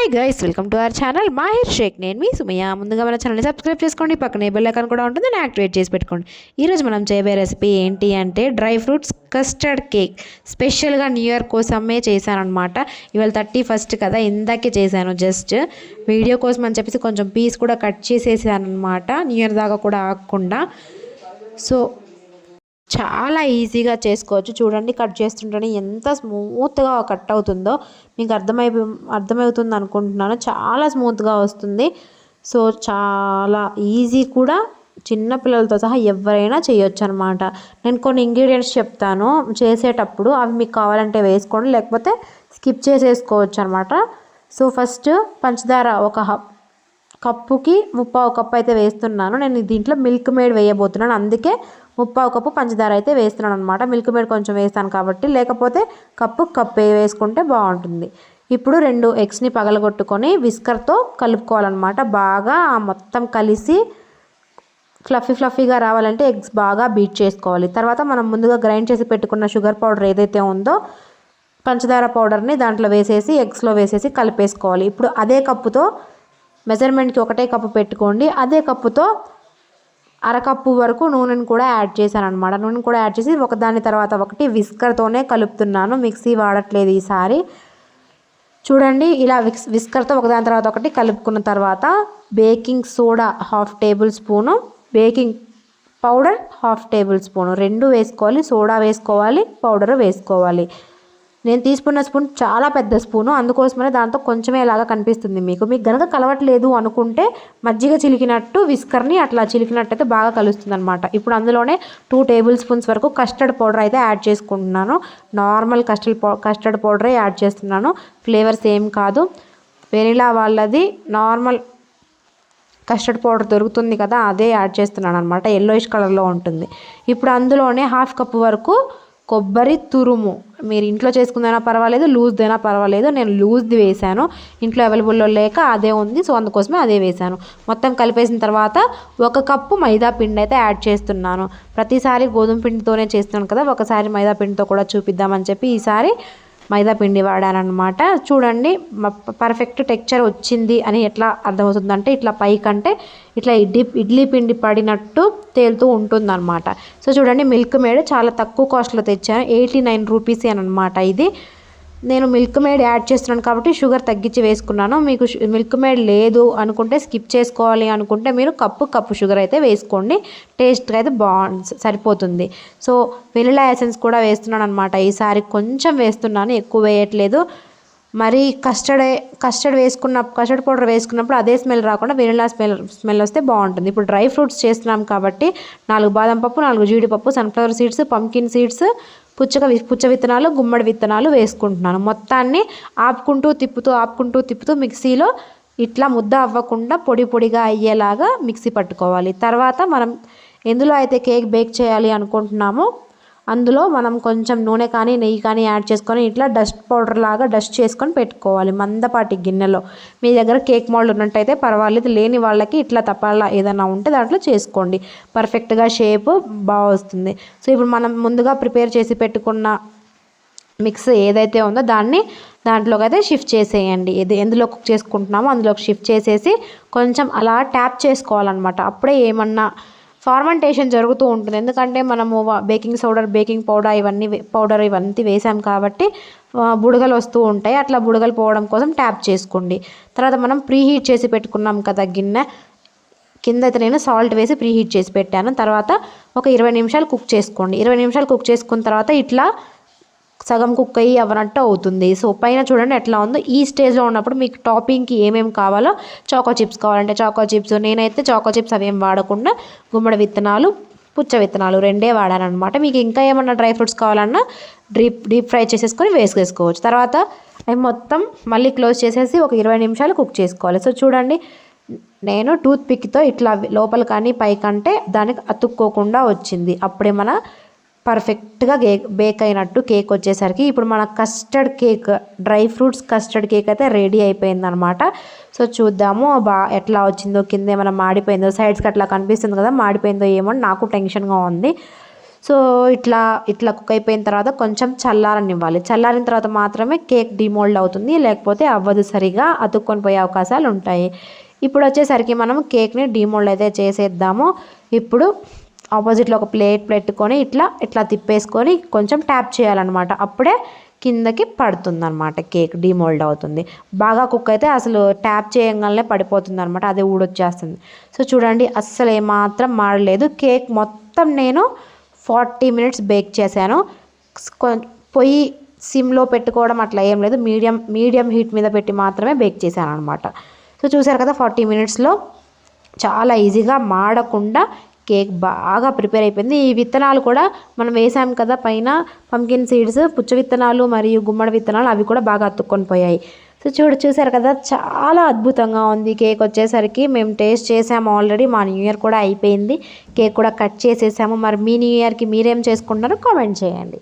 Hi guys welcome to our channel Mahir Shaikh నేను మీ సుమయ ముందుగా మన ఛానల్ని సబ్స్క్రైబ్ చేసుకోండి. పక్కనే బెల్ ఐకాన్ కూడా ఉంటుంది. దాన్ని యాక్టివేట్ చేసి పెట్టుకోండి. ఈరోజు మనం చేయబోయే రెసిపీ ఏంటి అంటే డ్రై ఫ్రూట్స్ కస్టర్డ్ కేక్ స్పెషల్గా న్యూ ఇయర్ కోసమే చేశాను అనమాట ఇవాళ థర్టీ ఫస్ట్ కదా ఇందాకే చేశాను జస్ట్ వీడియో కోసం అని చెప్పేసి కొంచెం పీస్ కూడా కట్ చేసేసాను అనమాట న్యూ ఇయర్ దాకా కూడా ఆగకుండా. సో చాలా ఈజీగా చేసుకోవచ్చు. చూడండి కట్ చేస్తుంటేనే ఎంత స్మూత్గా కట్ అవుతుందో మీకు అర్థమై అర్థమవుతుంది అనుకుంటున్నాను. చాలా స్మూత్గా వస్తుంది. సో చాలా ఈజీ కూడా చిన్న పిల్లలతో సహా ఎవరైనా చేయొచ్చు అనమాట నేను కొన్ని ఇంగ్రీడియంట్స్ చెప్తాను. చేసేటప్పుడు అవి మీకు కావాలంటే వేసుకోండి లేకపోతే స్కిప్ చేసేసుకోవచ్చు అనమాట సో ఫస్ట్ పంచదార ఒక కప్పుకి ముప్పావు కప్పు అయితే వేస్తున్నాను. నేను దీంట్లో మిల్క్ మేడ్ వేయబోతున్నాను. అందుకే ముప్పావు కప్పు పంచదార అయితే వేస్తున్నాను అనమాట మిల్క్ మేడ్ కొంచెం వేస్తాను కాబట్టి లేకపోతే కప్పు కప్పు వేసుకుంటే బాగుంటుంది. ఇప్పుడు రెండు ఎగ్స్ని పగలగొట్టుకొని విస్కర్తో కలుపుకోవాలన్నమాట. బాగా మొత్తం కలిసి ఫ్లఫీ ఫ్లఫీగా రావాలంటే ఎగ్స్ బాగా బీట్ చేసుకోవాలి. తర్వాత మనం ముందుగా గ్రైండ్ చేసి పెట్టుకున్న షుగర్ పౌడర్ ఏదైతే ఉందో పంచదార పౌడర్ని దాంట్లో వేసేసి ఎగ్స్లో వేసేసి కలిపేసుకోవాలి. ఇప్పుడు అదే కప్పుతో మెజర్మెంట్కి ఒకటే కప్పు పెట్టుకోండి. అదే కప్పుతో అరకప్పు వరకు నూనెను కూడా యాడ్ చేశాను అనమాట నూనె కూడా యాడ్ చేసి ఒకదాని తర్వాత ఒకటి విస్కర్తోనే కలుపుతున్నాను. మిక్సీ వాడట్లేదు ఈసారి. చూడండి ఇలా విక్స్ విస్కర్తో ఒకదాని తర్వాత ఒకటి కలుపుకున్న తర్వాత baking soda half tablespoon baking powder half tablespoon. రెండు వేసుకోవాలి సోడా వేసుకోవాలి పౌడర్ వేసుకోవాలి. నేను తీసుకున్న స్పూన్ చాలా పెద్ద స్పూను. అందుకోసమనే దాంతో కొంచెమే ఇలాగా కనిపిస్తుంది మీకు. మీకు గనక కలవట్లేదు అనుకుంటే మజ్జిగ చిలికినట్టు విస్కర్ని అట్లా చిలికినట్టు అయితే బాగా కలుస్తుంది అనమాట ఇప్పుడు అందులోనే టూ టేబుల్ స్పూన్స్ వరకు కస్టర్డ్ పౌడర్ అయితే యాడ్ చేసుకుంటున్నాను. నార్మల్ కస్టర్డ్ కస్టర్డ్ పౌడరే యాడ్ చేస్తున్నాను. ఫ్లేవర్స్ ఏం కాదు. వెనిలా వాళ్ళది నార్మల్ కస్టర్డ్ పౌడర్ దొరుకుతుంది కదా అదే యాడ్ చేస్తున్నాను అనమాట ఎల్లోయిష్ కలర్లో ఉంటుంది. ఇప్పుడు అందులోనే హాఫ్ కప్ వరకు కొబ్బరి తురుము. మీరు ఇంట్లో చేసుకుందైనా పర్వాలేదు లూజ్దైనా పర్వాలేదు. నేను లూజ్ది వేసాను ఇంట్లో అవైలబుల్లో లేక అదే ఉంది సో అందుకోసమే అదే వేసాను మొత్తం కలిపేసిన తర్వాత ఒక కప్పు మైదా పిండి అయితే యాడ్ చేస్తున్నాను. ప్రతిసారి గోధుమ పిండితోనే చేస్తున్నాను కదా ఒకసారి మైదా పిండితో కూడా చూపిద్దామని చెప్పి ఈసారి మైదా పిండి వాడానమాట చూడండి పర్ఫెక్ట్ టెక్చర్ వచ్చింది అని ఎట్లా అర్థమవుతుందంటే ఇట్లా పైకంటే ఇట్లా ఇడ్లీ ఇడ్లీ పిండి పడినట్టు తేలుతూ ఉంటుందన్నమాట. సో చూడండి మిల్క్ మేడ్ చాలా తక్కువ కాస్ట్లో తెచ్చాను. ఎయిటీ నైన్ రూపీస్ అనమాట ఇది. నేను మిల్క్ మేడ్ యాడ్ చేస్తున్నాను కాబట్టి షుగర్ తగ్గించి వేసుకున్నాను. మీకు మిల్క్ మేడ్ లేదు అనుకుంటే స్కిప్ చేసుకోవాలి అనుకుంటే మీరు కప్పు కప్పు షుగర్ అయితే వేసుకోండి. టేస్ట్గా అయితే బాగుంది సరిపోతుంది. సో వెనిలా ఎసెన్స్ కూడా వేస్తున్నాను అనమాట ఈసారి కొంచెం వేస్తున్నాను ఎక్కువ వేయట్లేదు. మరి కస్టర్డ్ కస్టర్డ్ వేసుకున్న కస్టర్డ్ పౌడర్ వేసుకున్నప్పుడు అదే స్మెల్ రాకుండా వెనిలా స్మెల్ స్మెల్ వస్తే బాగుంటుంది. ఇప్పుడు డ్రై ఫ్రూట్స్ చేస్తున్నాం కాబట్టి నాలుగు బాదం పప్పు నాలుగు జీడిపప్పు సన్ఫ్లవర్ సీడ్స్ పంకిన్ సీడ్స్ పుచ్చక పుచ్చ విత్తనాలు గుమ్మడి విత్తనాలు వేసుకుంటున్నాను. మొత్తాన్ని ఆపుకుంటూ తిప్పుతూ ఆపుకుంటూ తిప్పుతూ మిక్సీలో ఇట్లా ముద్ద అవ్వకుండా పొడి పొడిగా అయ్యేలాగా మిక్సీ పట్టుకోవాలి. తర్వాత మనం ఎందులో అయితే కేక్ బేక్ చేయాలి అనుకుంటున్నామో అందులో మనం కొంచెం నూనె కానీ నెయ్యి కానీ యాడ్ చేసుకొని ఇట్లా డస్ట్ పౌడర్ లాగా డస్ట్ చేసుకొని పెట్టుకోవాలి మందపాటి గిన్నెలో. మీ దగ్గర కేక్ మోల్డ్ ఉన్నట్టయితే పర్వాలేదు లేని వాళ్ళకి ఇట్లా తపాలా ఏదైనా ఉంటే దాంట్లో చేసుకోండి. పర్ఫెక్ట్గా షేప్ బాగా వస్తుంది. సో ఇప్పుడు మనం ముందుగా ప్రిపేర్ చేసి పెట్టుకున్న మిక్స్ ఏదైతే ఉందో దాన్ని దాంట్లోకి అయితే షిఫ్ట్ చేసేయండి. ఇది ఎందులో కుక్ చేసుకుంటున్నామో అందులోకి షిఫ్ట్ చేసేసి కొంచెం అలా ట్యాప్ చేసుకోవాలన్నమాట. అప్పుడే ఏమన్నా ఫార్మెంటేషన్ జరుగుతూ ఉంటుంది. ఎందుకంటే మనము బేకింగ్ సోడర్ బేకింగ్ పౌడర్ ఇవన్నీ పౌడర్ ఇవన్నీ వేసాం కాబట్టి బుడగలు వస్తూ ఉంటాయి. అట్లా బుడగలు పోవడం కోసం ట్యాప్ చేసుకోండి. తర్వాత మనం ప్రీ హీట్ చేసి పెట్టుకున్నాం కదా గిన్నె. కింద అయితే నేను సాల్ట్ వేసి ప్రీ హీట్ చేసి పెట్టాను. తర్వాత ఒక ఇరవై నిమిషాలు కుక్ చేసుకోండి. ఇరవై నిమిషాలు కుక్ చేసుకున్న తర్వాత ఇట్లా సగం కుక్ అయ్యి అవ్వనట్టు అవుతుంది. సో పైన చూడండి ఎట్లా ఉందో. ఈ స్టేజ్లో ఉన్నప్పుడు మీకు టాపింగ్కి ఏమేమి కావాలో చాకో చిప్స్ కావాలంటే చాకో చిప్స్ నేనైతే చాకో చిప్స్ అవి ఏం వాడకుండా గుమ్మడి విత్తనాలు పుచ్చ విత్తనాలు రెండే వాడానమాట మీకు ఇంకా ఏమన్నా డ్రై ఫ్రూట్స్ కావాలన్నా డీప్ డీప్ ఫ్రై చేసేసుకొని వేసుకేసుకోవచ్చు తర్వాత అవి మొత్తం మళ్ళీ క్లోజ్ చేసేసి ఒక ఇరవై నిమిషాలు కుక్ చేసుకోవాలి. సో చూడండి నేను టూత్ పిక్తో ఇట్లా లోపల కానీ పైకంటే దానికి అతుక్కోకుండా వచ్చింది. అప్పుడే మన పర్ఫెక్ట్గా కేక్ బేక్ అయినట్టు కేక్ వచ్చేసరికి ఇప్పుడు మన custard cake dry fruits custard cake అయితే రెడీ అయిపోయిందనమాట. సో చూద్దాము బా ఎట్లా వచ్చిందో కింద ఏమైనా మాడిపోయిందో సైడ్స్కి అట్లా కనిపిస్తుంది కదా మాడిపోయిందో ఏమో నాకు టెన్షన్గా ఉంది. సో ఇట్లా ఇట్లా కుక్ అయిపోయిన తర్వాత కొంచెం చల్లారనివ్వాలి. చల్లారిన తర్వాత మాత్రమే కేక్ డిమోల్డ్ అవుతుంది లేకపోతే అవ్వదు సరిగా అతుక్కొని పోయే అవకాశాలు ఉంటాయి. ఇప్పుడు వచ్చేసరికి మనం కేక్ని డిమోల్డ్ అయితే చేసేద్దాము. ఇప్పుడు ఆపోజిట్లో ఒక ప్లేట్ పెట్టుకొని ఇట్లా ఇట్లా తిప్పేసుకొని కొంచెం ట్యాప్ చేయాలన్నమాట. అప్పుడే కిందకి పడుతుంది అనమాట కేక్ డిమోల్డ్ అవుతుంది. బాగా కుక్ అయితే అసలు ట్యాప్ చేయగానే పడిపోతుంది అనమాట అదే ఊడొచ్చేస్తుంది. సో చూడండి అస్సలు ఏమాత్రం మాడలేదు. కేక్ మొత్తం నేను ఫార్టీ మినిట్స్ బేక్ చేశాను. పొయ్యి సిమ్లో పెట్టుకోవడం అట్లా ఏం లేదు. మీడియం మీడియం హీట్ మీద పెట్టి మాత్రమే బేక్ చేశాను అనమాట సో చూసారు కదా ఫార్టీ మినిట్స్లో చాలా ఈజీగా మాడకుండా కేక్ బాగా ప్రిపేర్ అయిపోయింది. ఈ విత్తనాలు కూడా మనం వేసాం కదా పైన పంకిన్ సీడ్స్ పుచ్చ విత్తనాలు మరియు గుమ్మడి విత్తనాలు అవి కూడా బాగా అతుక్కొని పోయాయి. సో చూడు చూసారు కదా చాలా అద్భుతంగా ఉంది. కేక్ వచ్చేసరికి మేము టేస్ట్ చేసాము ఆల్రెడీ మా న్యూ ఇయర్ కూడా అయిపోయింది. కేక్ కూడా కట్ చేసేసాము. మరి మీ న్యూ ఇయర్కి మీరేం చేసుకుంటారో కామెంట్ చేయండి.